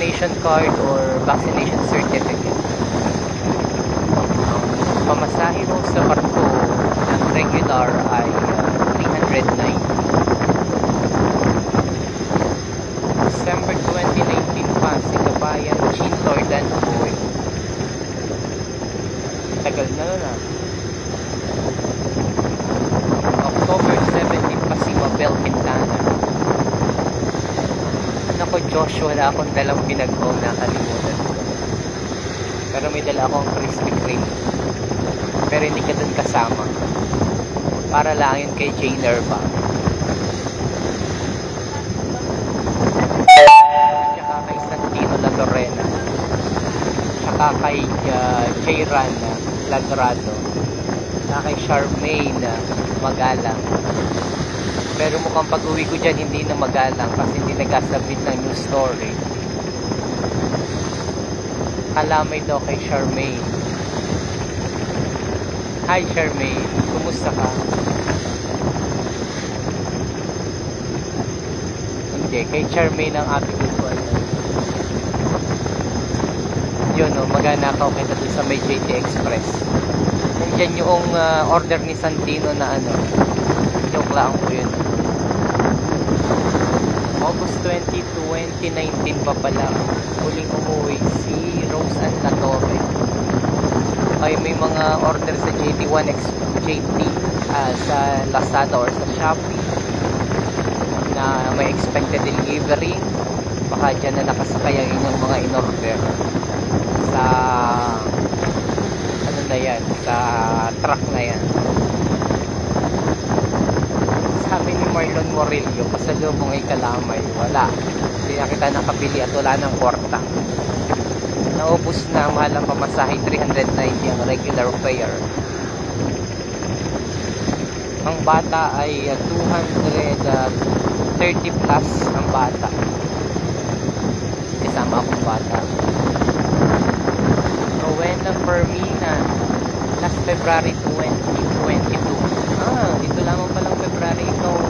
Vaccination card or vaccination certificate. Ang pamasahe mo sa barko ng regular ay uh, 309. December 2019 pa, si Kabayan Jean Lordan Boy. Tagal na nun ah. October 17 pa si Mabel Quintana. Nako Joshua, wala akong dalang pinag-home nakalimutan ko. Pero may dala akong Krispy Kreme. Pero hindi ka dun kasama. Para lang yun kay Jay Nerva. Tsaka kay Santino La Lorena. Tsaka kay uh, Jay Rana Lagrado. Tsaka kay Charmaine Magalang. Pero mukhang pag-uwi ko dyan, hindi na magalang kasi hindi nagkasabit ng news story. Kalamay daw kay Charmaine. Hi Charmaine, kumusta ka? Hindi, kay Charmaine ang ating usual. Yun o, maganakaw kita dun sa may JT Express. Nandyan yung ah, order ni Santino na ano. Joke lang po yun. August 20, 2019 pa pala. Huling umuwi si Rose Ann Latorre. Ay may mga order sa JT1 X JT ah, sa Lazada or sa Shopee na may expected delivery. Baka dyan na nakasakay ang inyong mga in-order sa ano na yan, sa truck na yan. Sabi ni Marlon Morillo, pasalubong ay kalamay. Wala. Hindi na kita nakabili at wala ng kwarta. Naubos na ang mahal pamasahe, 390 ang regular fare. Ang bata ay uh, 230 plus ang bata. Kasama akong bata. Rowena Fermina, last February 2022. Ah, dito lamang palang February umuwi.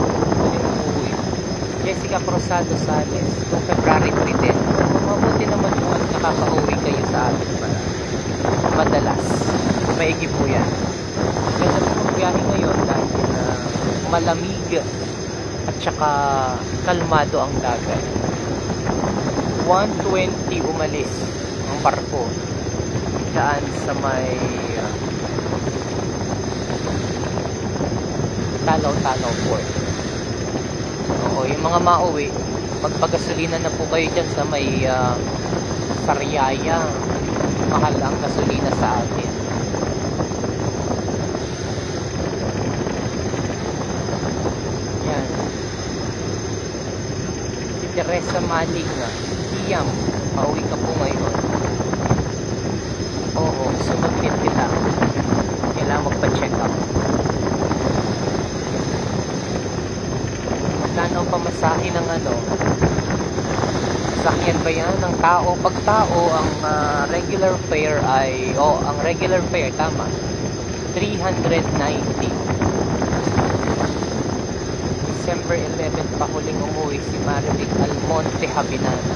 Jessica Cruzado Sales, noong February 3 din. Mabuti naman kung at nakaka-uwi kayo sa atin pala. Madalas. Maigi po yan. Ganda po magbiyahe ngayon dahil uh, malamig at saka kalmado ang dagat. 120 umalis ang barko dyan sa may uh, Talaw-Talaw Port. Yung mga mauwi, magpagasolina na po kayo dyan sa may uh, Sariaya. Mahal ang gasolina sa atin. Yan. Si Teresa Malig nga. Iyam, pauwi ka po ngayon. Oo, sumaglit kita. Kailangan magpa-check up. Magkano ang pamasahe ng ano? Sakyan ba yan ng tao? Pag tao, ang ah, regular fare ay, oh, ang regular fare, tama, 390. December 11 pa huling umuwi si Marivic Almonte Habinana.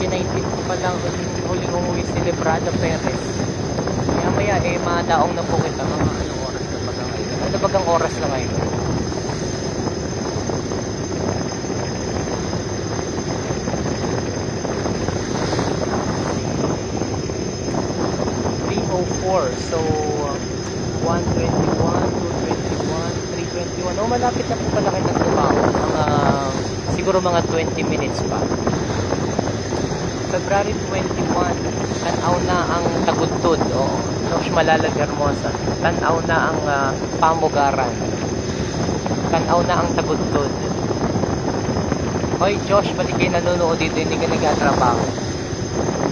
Ko pa lang huling, huling umuwi si Librada Perez. Kaya maya eh, madaong na po kita mga anong oras na bagang ngayon. Ano bagang oras na ngayon? .304 so 121, 221, 321 oh malapit na po pala kayo nagtumawa mga siguro mga 20 minutes pa February 21, tanaw na ang Tagudtod, o Josh Malalag Hermosa. Tanaw na ang ah, Pamugaran. Tanaw na ang Tagudtod. Hoy Josh, balik kayo nanonood dito, hindi ka nagtatrabaho.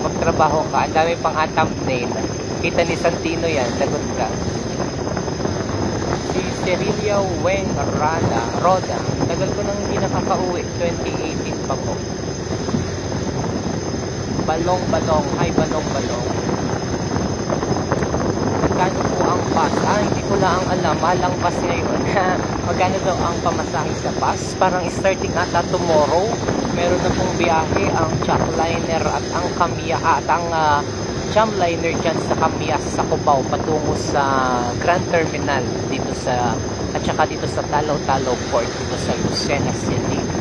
Magtrabaho ka, ang dami pang thumbnail. Kita ni Santino yan, lagot ka. Si Cerilia Weng Rada, Roda. Tagal ko nang hindi nakakauwi. 2018 pa po. Balong Balong. Hi Balong Balong. Magkano po ang bus? Ah, hindi ko lang alam. Malang bus ngayon. Magkano daw ang pamasahe sa bus? Parang starting ata tomorrow. Meron na pong biyahe ang Chapliner at ang Kamiya at ang uh, Chamliner dyan sa Kamias sa Cubao patungo sa Grand Terminal dito sa at saka dito sa Talaw-Talaw Port dito sa Lucena City.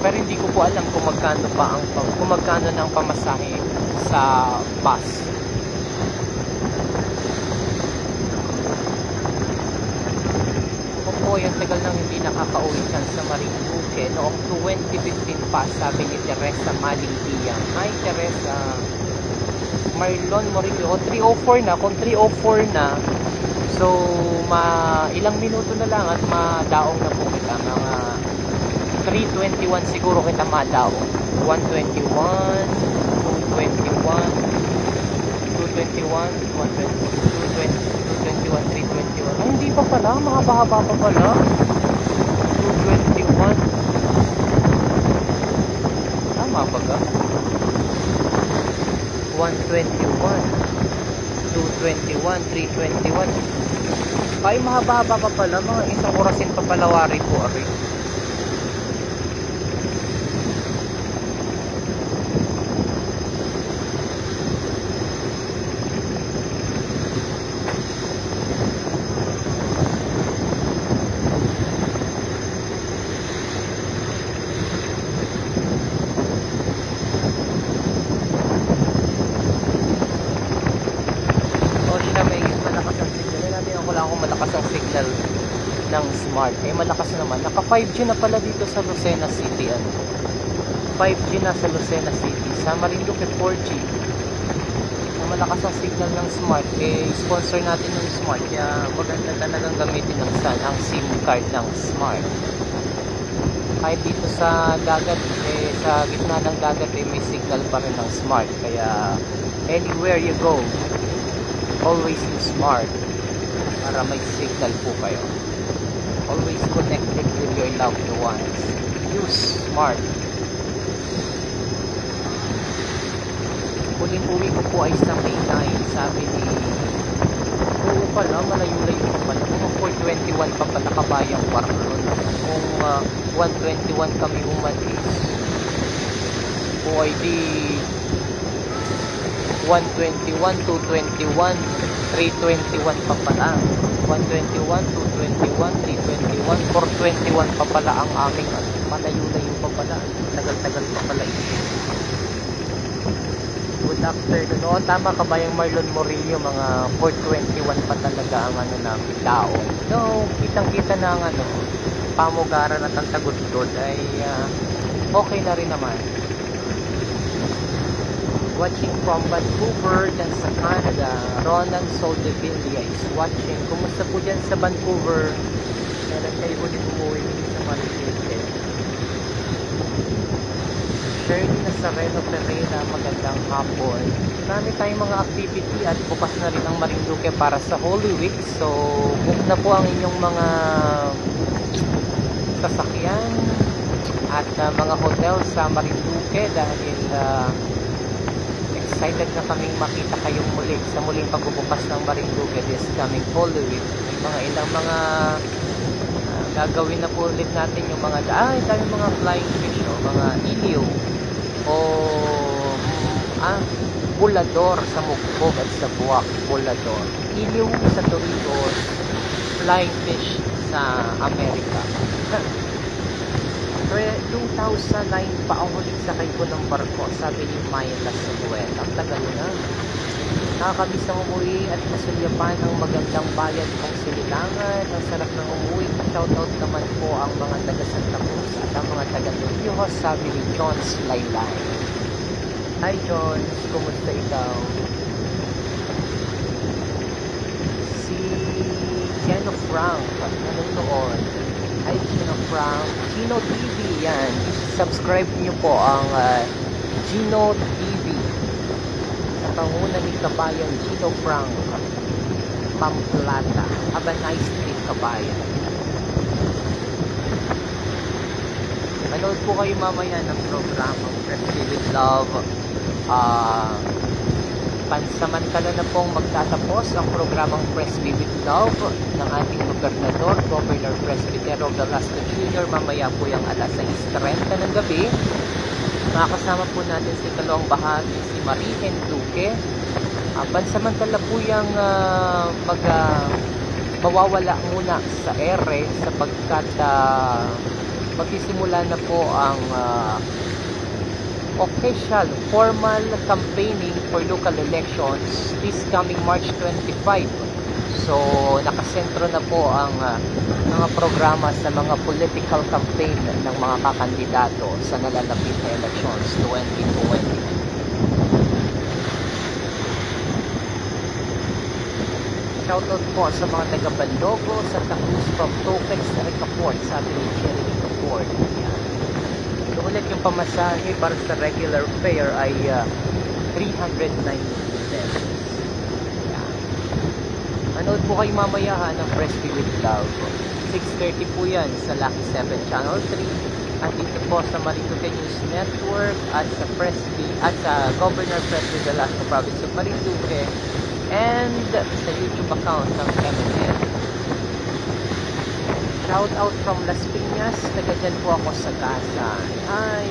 Pero hindi ko po alam kung magkano pa ang kung magkano ng pamasahe sa bus. Ako po yung tagal nang hindi nakakauwi dyan sa Marinduque. Noong 2015 pa, sabi ni Teresa Malingkiyang. Hi Teresa, Marlon Morillo. O, 304 na. Kung 304 na, so, ma ilang minuto na lang at madaong na po kita. Mga 321 siguro kita madaong. 121, 221, 221, 120, 220, 221, 321. Ay, hindi pa pala. Mahaba-haba pa pala. 221. Tama ba ka? 121 221 321 ay mahaba-haba pa pala mga isang orasin pa palawari po ari o siya may malakas ang signal Yan natin ako lang kung malakas ang signal ng smart eh malakas naman naka 5G na pala dito sa Lucena City ano? 5G na sa Lucena City. Sa Marinduque 4G kung malakas ang signal ng smart eh sponsor natin yung smart kaya maganda talagang gamitin ng sun ang SIM card ng smart. Kahit dito sa dagat eh sa gitna ng dagat eh may signal pa rin ng smart. Kaya anywhere you go always use smart para may signal po kayo. Always connected with your loved ones. Use smart. Huling uwi ko po ay sa May 9 sabi ni oo pala malayo-layo pa pala. Kung 421 pa pala kabayang Parlon kung ah, 121 kami umalis o ay di 121, 221, 321 pa pala. 121, 221, 321, 421 pa pala ang aming ano, malayo-layo pa pala. Tagal-tagal pa pala ito. Good afternoon. Oo, tama ka ba yung Marlon Morillo? Mga 421 pa talaga ang ano namin tao. No, kitang-kita na ang ano, pamugaran at ang tagudod ay ah, okay na rin naman watching from Vancouver dyan sa Canada. Ronan Soldevilla is watching. Kumusta po dyan sa Vancouver? Kailan kayo ulit umuwi sa Marinduque? Shirley Nazareno Pereira, magandang hapon. Marami tayong mga activity at bukas na rin ang Marinduque para sa Holy Week. So, book na po ang inyong mga sasakyan at uh, mga hotel sa Marinduque dahil uh, excited na kaming makita kayong muli sa muling pagbubukas ng Marinduque this coming Holy Week. May mga ilang mga ah, gagawin na po ulit natin yung mga ah, dami mga flying fish o mga iliw o mm, ah, bulador sa Mukbog at sa Buwak, bulador. Iliw sa Doritos, flying fish sa Amerika. 2009 pa ang huling sakay ko ng barko, sabi ni Myla Samuel. Ang tagal na. Nakakabis ng umuwi at masulyapan ang magandang bayan kong sililangan. Ang sarap ng umuwi. Shoutout naman po ang mga taga Santa Cruz at ang mga taga Nuyo, sabi ni Jones Layline. Hi Jones, kumusta ikaw? Si Jeno Frank, anong noon? Hi Gino Frank, Gino TV yan. Subscribe niyo po ang uh, Gino TV. pangunguna ni Kabayan Gino Frank Pamplata Abanay Street Kabayan Manood po kayo mamaya ng programang Friendly with Love Ah, pansamantala na pong magtatapos ang programang Press with Love ng ating gobernador, Governor Presbytero Velasco Jr. Mamaya po yung alas 6.30 ng gabi. Makakasama po natin si Kalong Bahagi, si Marie Duque. Uh, pansamantala po yung ah, mag, ah, mawawala muna sa ere sapagkat uh, magsisimula na po ang ah, official formal campaigning for local elections this coming March 25. So, nakasentro na po ang ah, mga programa sa mga political campaign ng mga kakandidato sa nalalapit na elections 2020. Shoutout po sa mga taga Bandogo, sa Cruz from Topex, sabi ni Jerry Recaport. Yan. Yung pamasahe para sa regular fare ay ah, 390 pesos. Manood po kayo mamaya ha ng Me with Love. 6.30 po yan sa Lucky 7 Channel 3 at dito po sa Marinduque News Network at sa Me at sa Governor Presby Velasco Province of Marinduque and sa YouTube account ng MNN. Shout out from Las Piñas, taga dyan po ako sa Gaza. Ay,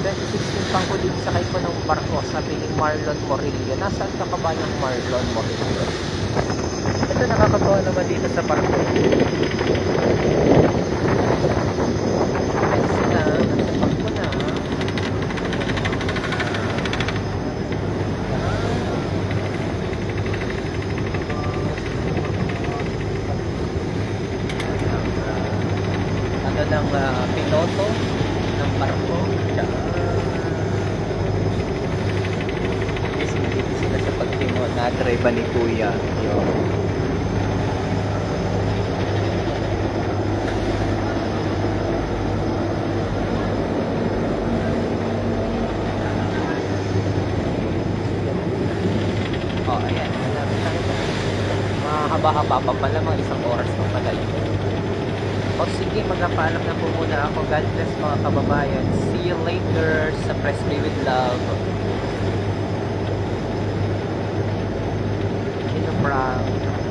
2016 pang huling sakay ko ng barko, sabi ni Marlon Morillo. Nasaan ka ka ba ng Marlon Morillo? Ito nakakatawa naman dito sa barko. Ay sila, nasa barko na. ano ng ah, piloto ng barko. Diyan. Busy dito sila sa pagtingo na Kuya. Yun. Oh, ayan. Mahaba-haba pa pala, mga isang oras pa pala yun. O sige, magpapaalam na po muna ako. God bless mga kababayan. See you later sa Press Me With Love. Sino Frank?